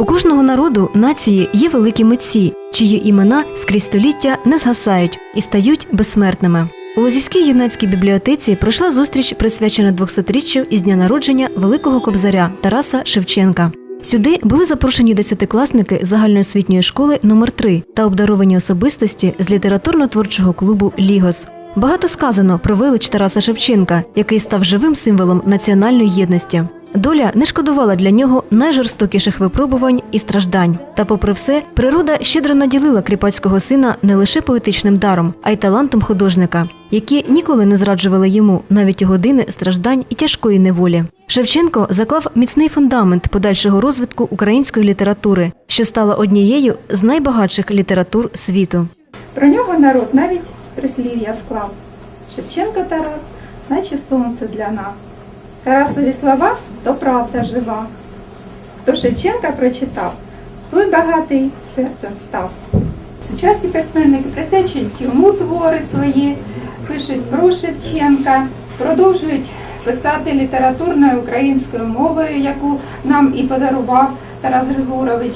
У кожного народу нації є великі митці, чиї імена скрізь століття не згасають і стають безсмертними. У Лозівській юнацькій бібліотеці пройшла зустріч, присвячена 200-річчю із дня народження великого кобзаря Тараса Шевченка. Сюди були запрошені десятикласники загальноосвітньої школи номер 3 та обдаровані особистості з літературно-творчого клубу Лігос. Багато сказано про велич Тараса Шевченка, який став живим символом національної єдності. Доля не шкодувала для нього найжорстокіших випробувань і страждань. Та, попри все, природа щедро наділила кріпацького сина не лише поетичним даром, а й талантом художника, які ніколи не зраджували йому навіть години страждань і тяжкої неволі. Шевченко заклав міцний фундамент подальшого розвитку української літератури, що стала однією з найбагатших літератур світу. Про нього народ навіть прислів'я склав. Шевченко Тарас, наче сонце для нас. Тарасові слова то правда жива. Хто Шевченка прочитав, той багатий серцем став. Сучасні письменники присвячують йому твори свої, пишуть про Шевченка, продовжують писати літературною українською мовою, яку нам і подарував Тарас Григорович.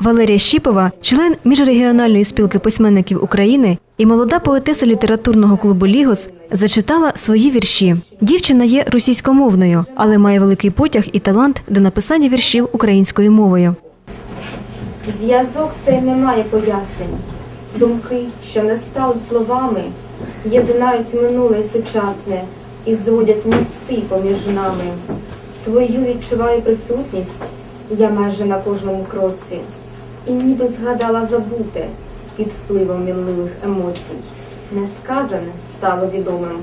Валерія Щіпова, член міжрегіональної спілки письменників України і молода поетеса літературного клубу Лігос, зачитала свої вірші. Дівчина є російськомовною, але має великий потяг і талант до написання віршів українською мовою. Зв'язок цей не має пояснень. Думки, що не стали словами, єднають минуле і сучасне і зводять мости поміж нами. Твою відчуваю присутність я майже на кожному кроці, і ніби згадала забуте під впливом мінливих емоцій. Несказане стало відомим,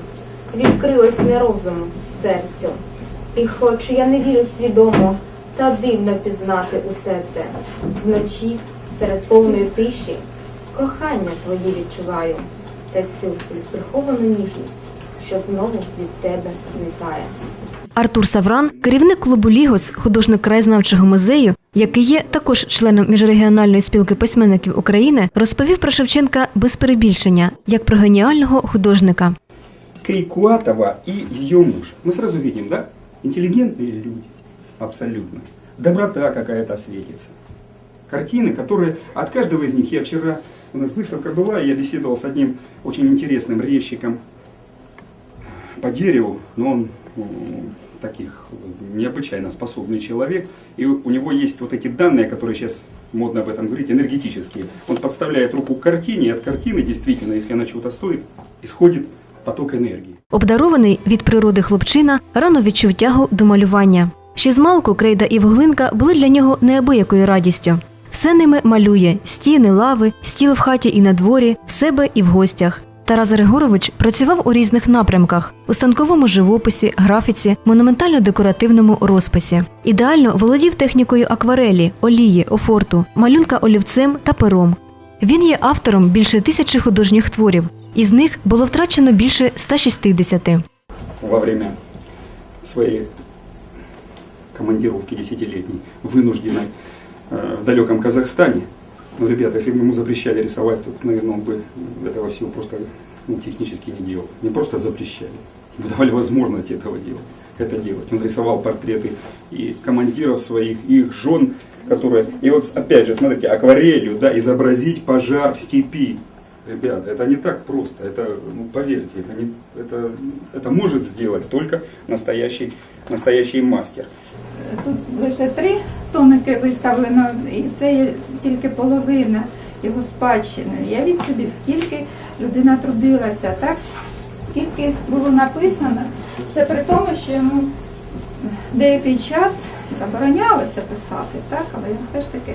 відкрилось не розум серцю. І хоч я не вірю свідомо, та дивно пізнати усе це. Вночі, серед повної тиші, кохання твоє відчуваю, та цю приховану ніжність, що знову від тебе злітає. Артур Савран, керівник клубу Лігос, художник краєзнавчого музею, який є також членом міжрегіональної спілки письменників України, розповів про Шевченка без перебільшення, як про геніального художника. Крикуатова и ее муж. Мы сразу видим, да? Интеллигентные люди. Абсолютно. Доброта какая-то светится. Картины, которые от каждого из них, я вчера, у нас выставка была, и я беседовал с одним очень интересным резчиком по дереву, но он м, таких необычайно способный человек, и у него есть вот эти данные, которые сейчас модно об этом говорить, энергетические. Он подставляет руку к картине, и от картины действительно, если она чего-то стоит, исходит поток энергии. Обдарований від природи хлопчина рано відчув тягу до малювання. Ще з малку крейда і вуглинка були для нього неабиякою радістю. Все ними малює стіни, лави, стіл в хаті і на дворі, в себе і в гостях. Тарас Григорович працював у різних напрямках у станковому живописі, графіці, монументально-декоративному розписі. Ідеально володів технікою акварелі, олії, офорту, малюнка олівцем та пером. Він є автором більше тисячі художніх творів. Із них було втрачено більше 160. во время своей командировки десятилетней, вынужденной э, в далеком Казахстане. Ну, ребята, если бы ему запрещали рисовать, то, наверное, он бы этого всего просто ну, технически не делал. Не просто запрещали, ему давали возможность этого делать, это делать. Он рисовал портреты и командиров своих, и их жен, которые... И вот опять же, смотрите, акварелью, да, изобразить пожар в степи. Ребята, это не так просто, это, ну, поверьте, это, не, это, это может сделать только настоящий, настоящий мастер. Тут лише три томики виставлено, і це є тільки половина його спадщини. Явіть собі, скільки людина трудилася, так? Скільки було написано. Це при тому, що йому деякий час заборонялося писати, так? але він все ж таки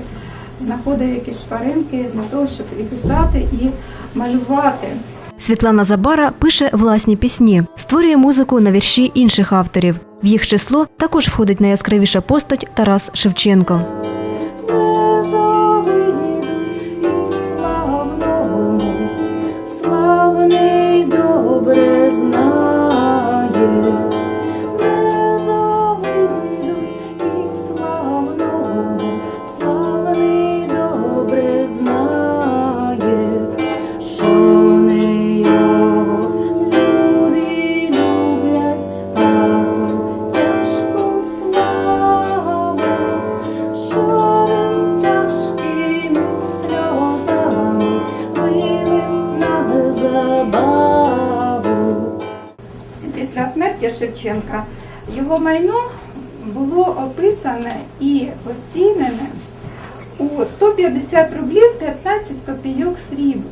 знаходив якісь шпаринки для того, щоб і писати, і малювати. Світлана Забара пише власні пісні, створює музику на вірші інших авторів. В їх число також входить найяскравіша постать Тарас Шевченко. забаву. Після смерті Шевченка його майно було описане і оцінене у 150 рублів 15 копійок срібла.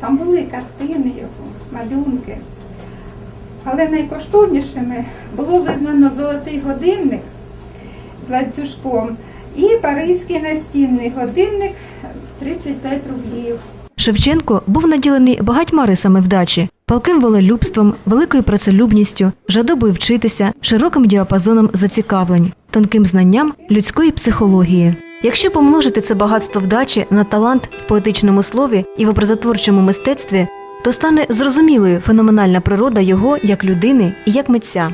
Там були картини його, малюнки. Але найкоштовнішими було визнано золотий годинник з ланцюжком і паризький настінний годинник 35 рублів. Шевченко був наділений багатьма рисами вдачі, палким волелюбством, великою працелюбністю, жадобою вчитися, широким діапазоном зацікавлень, тонким знанням людської психології. Якщо помножити це багатство вдачі на талант в поетичному слові і в образотворчому мистецтві, то стане зрозумілою феноменальна природа його як людини і як митця.